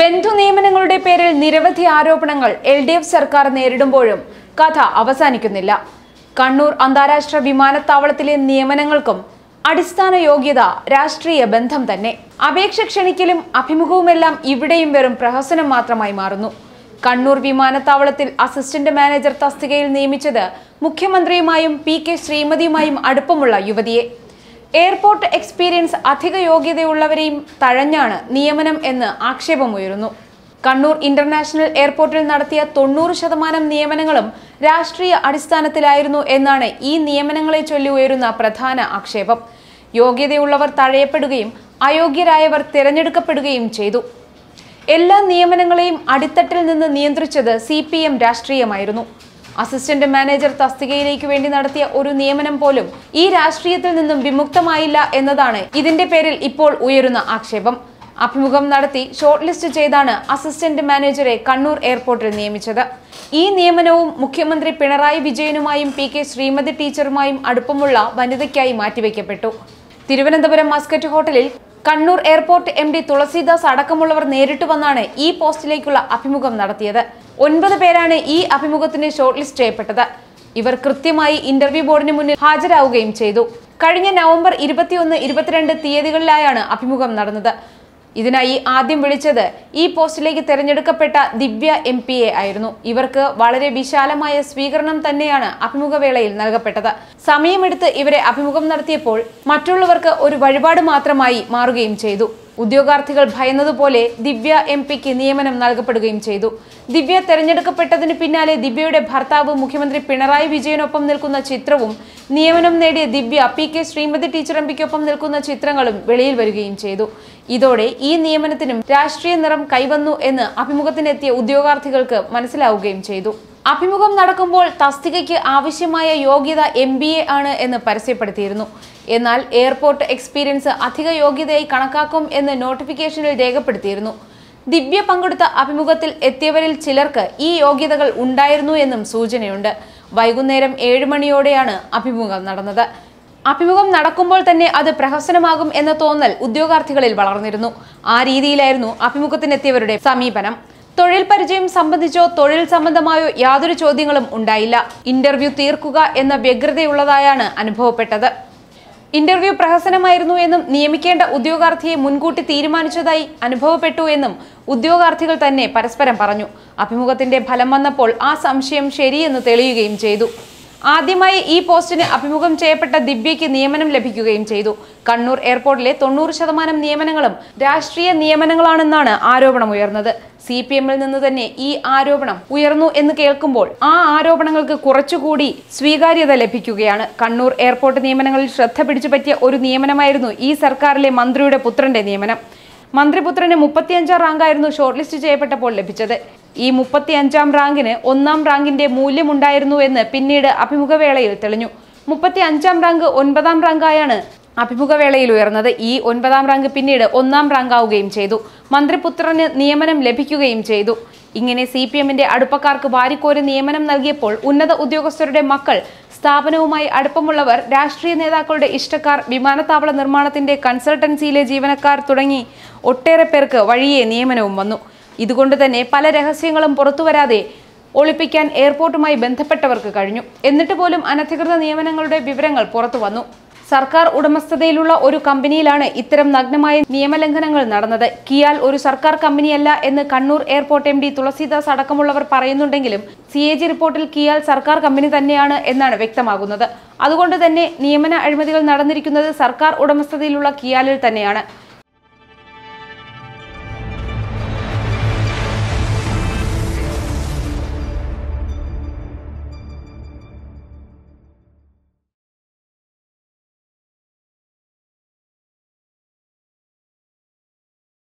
ബന്ധു നിയമനങ്ങളുടെ പേരിൽ നിരവധി ആരോപണങ്ങൾ എൽ ഡി എഫ് സർക്കാർ നേരിടുമ്പോഴും കഥ അവസാനിക്കുന്നില്ല. കണ്ണൂർ അന്താരാഷ്ട്ര വിമാനത്താവളത്തിലെ നിയമനങ്ങൾക്കും അടിസ്ഥാന യോഗ്യത രാഷ്ട്രീയ ബന്ധം തന്നെ. അപേക്ഷ ക്ഷണിക്കലും അഭിമുഖവുമെല്ലാം ഇവിടെയും വെറും പ്രഹസനം മാത്രമായി മാറുന്നു. കണ്ണൂർ വിമാനത്താവളത്തിൽ അസിസ്റ്റന്റ് മാനേജർ തസ്തികയിൽ നിയമിച്ചത് മുഖ്യമന്ത്രിയുമായും പി കെ ശ്രീമതിയുമായും അടുപ്പമുള്ള യുവതിയെ. എയർപോർട്ട് എക്സ്പീരിയൻസ് അധിക യോഗ്യതയുള്ളവരെയും തഴഞ്ഞാണ് നിയമനം എന്ന് ആക്ഷേപമുയരുന്നു. കണ്ണൂർ ഇന്റർനാഷണൽ എയർപോർട്ടിൽ നടത്തിയ തൊണ്ണൂറ് ശതമാനം നിയമനങ്ങളും രാഷ്ട്രീയ അടിസ്ഥാനത്തിലായിരുന്നു എന്നാണ് ഈ നിയമനങ്ങളെ ചൊല്ലി ഉയരുന്ന പ്രധാന ആക്ഷേപം. യോഗ്യതയുള്ളവർ തഴയപ്പെടുകയും അയോഗ്യരായവർ തിരഞ്ഞെടുക്കപ്പെടുകയും ചെയ്തു. എല്ലാ നിയമനങ്ങളെയും അടിത്തട്ടിൽ നിന്ന് നിയന്ത്രിച്ചത് സി രാഷ്ട്രീയമായിരുന്നു. അസിസ്റ്റന്റ് മാനേജർ തസ്തികയിലേക്ക് വേണ്ടി നടത്തിയ ഒരു നിയമനം പോലും ഈ രാഷ്ട്രീയത്തിൽ നിന്നും വിമുക്തമായില്ല എന്നതാണ് ഇതിന്റെ പേരിൽ ഇപ്പോൾ ഉയരുന്ന ആക്ഷേപം. അഭിമുഖം നടത്തി ഷോർട്ട് ലിസ്റ്റ് ചെയ്താണ് അസിസ്റ്റന്റ് മാനേജറെ കണ്ണൂർ എയർപോർട്ടിൽ നിയമിച്ചത്. ഈ നിയമനവും മുഖ്യമന്ത്രി പിണറായി വിജയനുമായും പി കെ ശ്രീമതി ടീച്ചറുമായും അടുപ്പമുള്ള വനിതയ്ക്കായി മാറ്റിവെക്കപ്പെട്ടു. തിരുവനന്തപുരം മസ്കറ്റ് ഹോട്ടലിൽ Kannur airport M D Thulasidas അടക്കമുള്ളവർ നേരിട്ട് വന്നാണ് ഈ പോസ്റ്റിലേക്കുള്ള അഭിമുഖം നടത്തിയത്. ഒൻപത് പേരാണ് ഈ അഭിമുഖത്തിന് ഷോർട്ട് ലിസ്റ്റ് ചെയ്യപ്പെട്ടത്. ഇവർ കൃത്യമായി ഇന്റർവ്യൂ ബോർഡിന് മുന്നിൽ ഹാജരാവുകയും ചെയ്തു. കഴിഞ്ഞ നവംബർ ഇരുപത്തിയൊന്ന് ഇരുപത്തിരണ്ട് തീയതികളിലായാണ് അഭിമുഖം നടന്നത്. ഇതിനായി ആദ്യം വിളിച്ചത് ഈ പോസ്റ്റിലേക്ക് തെരഞ്ഞെടുക്കപ്പെട്ട ദിവ്യ എം പി എ ആയിരുന്നു. ഇവർക്ക് വളരെ വിശാലമായ സ്വീകരണം തന്നെയാണ് അഭിമുഖവേളയിൽ നൽകപ്പെട്ടത്. സമയമെടുത്ത് ഇവരെ അഭിമുഖം നടത്തിയപ്പോൾ മറ്റുള്ളവർക്ക് ഒരു വഴിപാട് മാത്രമായി മാറുകയും ചെയ്തു. ഉദ്യോഗാർത്ഥികൾ ഭയന്നതുപോലെ ദിവ്യ എം പിക്ക് നിയമനം നൽകപ്പെടുകയും ചെയ്തു. ദിവ്യ തെരഞ്ഞെടുക്കപ്പെട്ടതിന് പിന്നാലെ ദിവ്യയുടെ ഭർത്താവ് മുഖ്യമന്ത്രി പിണറായി വിജയനൊപ്പം നിൽക്കുന്ന ചിത്രവും നിയമനം നേടിയ Divya P K Sreemathi teacher M പിക്കൊപ്പം നിൽക്കുന്ന ചിത്രങ്ങളും വെളിയിൽ വരികയും ചെയ്തു. ഇതോടെ ഈ നിയമനത്തിനും രാഷ്ട്രീയ നിറം കൈവന്നു എന്ന് അഭിമുഖത്തിനെത്തിയ ഉദ്യോഗാർത്ഥികൾക്ക് മനസ്സിലാവുകയും ചെയ്തു. അഭിമുഖം നടക്കുമ്പോൾ തസ്തികയ്ക്ക് ആവശ്യമായ യോഗ്യത എം ബി എ ആണ് എന്ന് പരസ്യപ്പെടുത്തിയിരുന്നു. എന്നാൽ എയർപോർട്ട് എക്സ്പീരിയൻസ് അധിക യോഗ്യതയായി കണക്കാക്കും എന്ന് നോട്ടിഫിക്കേഷനിൽ രേഖപ്പെടുത്തിയിരുന്നു. ദിവ്യ പങ്കെടുത്ത അഭിമുഖത്തിൽ എത്തിയവരിൽ ചിലർക്ക് ഈ യോഗ്യതകൾ ഉണ്ടായിരുന്നു എന്നും സൂചനയുണ്ട്. വൈകുന്നേരം ഏഴ് മണിയോടെയാണ് അഭിമുഖം നടന്നത്. അഭിമുഖം നടക്കുമ്പോൾ തന്നെ അത് പ്രഹസനമാകും എന്ന തോന്നൽ ഉദ്യോഗാർത്ഥികളിൽ വളർന്നിരുന്നു. ആ രീതിയിലായിരുന്നു അഭിമുഖത്തിനെത്തിയവരുടെ സമീപനം. തൊഴിൽ പരിചയം സംബന്ധിച്ചോ തൊഴിൽ സംബന്ധമായോ യാതൊരു ചോദ്യങ്ങളും ഉണ്ടായില്ല. ഇന്റർവ്യൂ തീർക്കുക എന്ന വ്യഗ്രതയുള്ളതായാണ് അനുഭവപ്പെട്ടത്. ഇന്റർവ്യൂ പ്രഹസനമായിരുന്നു എന്നും നിയമിക്കേണ്ട ഉദ്യോഗാർത്ഥിയെ മുൻകൂട്ടി തീരുമാനിച്ചതായി അനുഭവപ്പെട്ടു എന്നും ഉദ്യോഗാർത്ഥികൾ തന്നെ പരസ്പരം പറഞ്ഞു. അഭിമുഖത്തിന്റെ ഫലം വന്നപ്പോൾ ആ സംശയം ശരിയെന്ന് തെളിയുകയും ചെയ്തു. ആദ്യമായി ഈ പോസ്റ്റിന് അഭിമുഖം ചെയ്യപ്പെട്ട ദിവ്യയ്ക്ക് നിയമനം ലഭിക്കുകയും ചെയ്തു. കണ്ണൂർ എയർപോർട്ടിലെ തൊണ്ണൂറ് ശതമാനം നിയമനങ്ങളും രാഷ്ട്രീയ നിയമനങ്ങളാണെന്നാണ് ആരോപണം ഉയർന്നത്. സി പി എമ്മിൽ നിന്ന് തന്നെ ഈ ആരോപണം ഉയർന്നു എന്ന് കേൾക്കുമ്പോൾ ആ ആരോപണങ്ങൾക്ക് കുറച്ചുകൂടി സ്വീകാര്യത ലഭിക്കുകയാണ്. കണ്ണൂർ എയർപോർട്ട് നിയമനങ്ങളിൽ ശ്രദ്ധ പിടിച്ചു പറ്റിയ ഒരു നിയമനമായിരുന്നു ഈ സർക്കാരിലെ മന്ത്രിയുടെ പുത്രന്റെ നിയമനം. മന്ത്രിപുത്രന് മുപ്പത്തിയഞ്ചാം റാങ്കായിരുന്നു ഷോർട്ട് ലിസ്റ്റ് ചെയ്യപ്പെട്ടപ്പോൾ ലഭിച്ചത്. ഈ മുപ്പത്തിയഞ്ചാം റാങ്കിന് ഒന്നാം റാങ്കിന്റെ മൂല്യമുണ്ടായിരുന്നു എന്ന് പിന്നീട് അഭിമുഖവേളയിൽ തെളിഞ്ഞു. മുപ്പത്തി അഞ്ചാം റാങ്ക് ഒൻപതാം റാങ്കായാണ് അഭിമുഖവേളയിൽ ഉയർന്നത്. ഈ ഒൻപതാം റാങ്ക് പിന്നീട് ഒന്നാം റാങ്കാവുകയും ചെയ്തു. മന്ത്രിപുത്രന് നിയമനം ലഭിക്കുകയും ചെയ്തു. ഇങ്ങനെ സി പി എമ്മിന്റെ അടുപ്പക്കാർക്ക് വാരിക്കോരി നിയമനം നൽകിയപ്പോൾ ഉന്നത ഉദ്യോഗസ്ഥരുടെ മക്കൾ സ്ഥാപനവുമായി അടുപ്പമുള്ളവർ രാഷ്ട്രീയ നേതാക്കളുടെ ഇഷ്ടക്കാർ വിമാനത്താവള നിർമ്മാണത്തിന്റെ കൺസൾട്ടൻസിയിലെ ജീവനക്കാർ തുടങ്ങി ഒട്ടേറെ പേർക്ക് വഴിയെ നിയമനവും വന്നു. ഇതുകൊണ്ട് തന്നെ പല രഹസ്യങ്ങളും പുറത്തുവരാതെ ഒളിപ്പിക്കാൻ എയർപോർട്ടുമായി ബന്ധപ്പെട്ടവർക്ക് കഴിഞ്ഞു. എന്നിട്ട് പോലും അനധികൃത നിയമനങ്ങളുടെ വിവരങ്ങൾ പുറത്തു വന്നു. സർക്കാർ ഉടമസ്ഥതയിലുള്ള ഒരു കമ്പനിയിലാണ് ഇത്തരം നഗ്നമായ നിയമലംഘനങ്ങൾ നടന്നത്. കിയാൽ ഒരു സർക്കാർ കമ്പനിയല്ല എന്ന് Kannur airport M D Thulasidas അടക്കമുള്ളവർ പറയുന്നുണ്ടെങ്കിലും സി എ ജി റിപ്പോർട്ടിൽ കിയാൽ സർക്കാർ കമ്പനി തന്നെയാണ് എന്നാണ് വ്യക്തമാകുന്നത്. അതുകൊണ്ട് തന്നെ നിയമന അഴിമതികൾ നടന്നിരിക്കുന്നത് സർക്കാർ ഉടമസ്ഥതയിലുള്ള കിയാലിൽ തന്നെയാണ്.